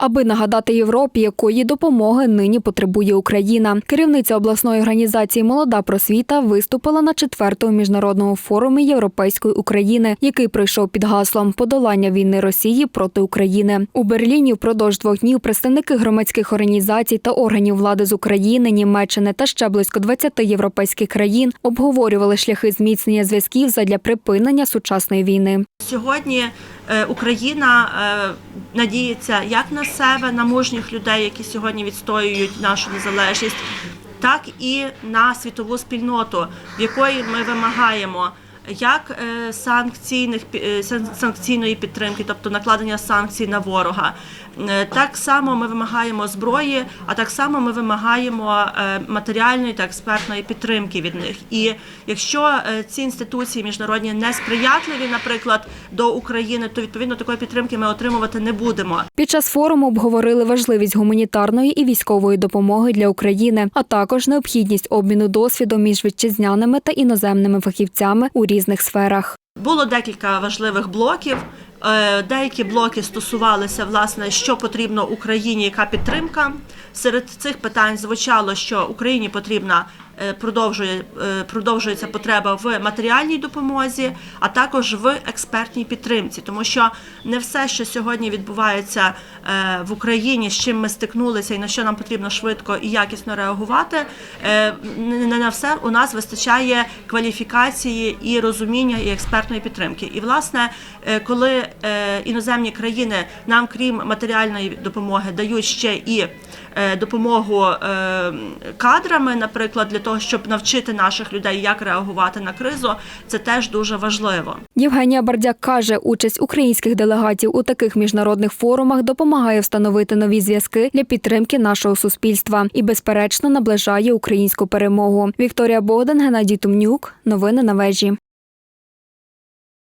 аби нагадати Європі, якої допомоги нині потребує Україна. Керівниця обласної організації Молода просвіта виступила на четвертому міжнародному форумі Європейської України, який пройшов під гаслом подолання війни Росії проти України. У Берліні впродовж двох днів представники громадських організацій та органів влади з України, Німеччини та ще близько 20 європейських країн обговорювали шляхи зміцнення зв'язків задля припинення сучасної війни. Сьогодні е, Україна е, надіється як на себе, на мужніх людей, які сьогодні відстоюють нашу незалежність, так і на світову спільноту, в якої ми вимагаємо. Як е, санкційних е, санкційної підтримки, тобто накладення санкцій на ворога, Е, так само ми вимагаємо зброї, а так само ми вимагаємо матеріальної та експертної підтримки від них. І якщо ці інституції міжнародні не сприятливі, наприклад, до України, то відповідно такої підтримки ми отримувати не будемо. Під час форуму обговорили важливість гуманітарної і військової допомоги для України, а також необхідність обміну досвідом між вітчизняними та іноземними фахівцями у різних сферах. Було декілька важливих блоків. Е, Деякі блоки стосувалися власне, що потрібно Україні, яка підтримка. Серед цих питань звучало, що Україні потрібна продовжує е, продовжується потреба в матеріальній допомозі, а також в експертній підтримці, тому що не все, що сьогодні відбувається е, в Україні, з чим ми стикнулися, і на що нам потрібно швидко і якісно реагувати, е, не на все у нас вистачає кваліфікації і розуміння і експертної підтримки. І власне, е, коли е, іноземні країни нам, крім матеріальної допомоги, дають ще і е, допомогу е, кадрами, наприклад, для того, щоб навчити наших людей, як реагувати на кризу, це теж дуже важливо. Євгенія Бардяк каже, участь українських делегатів у таких міжнародних форумах допомагає встановити нові зв'язки для підтримки нашого суспільства і, безперечно, наближає українську перемогу. Вікторія Богдан, Геннадій Тумнюк. Новини на вежі.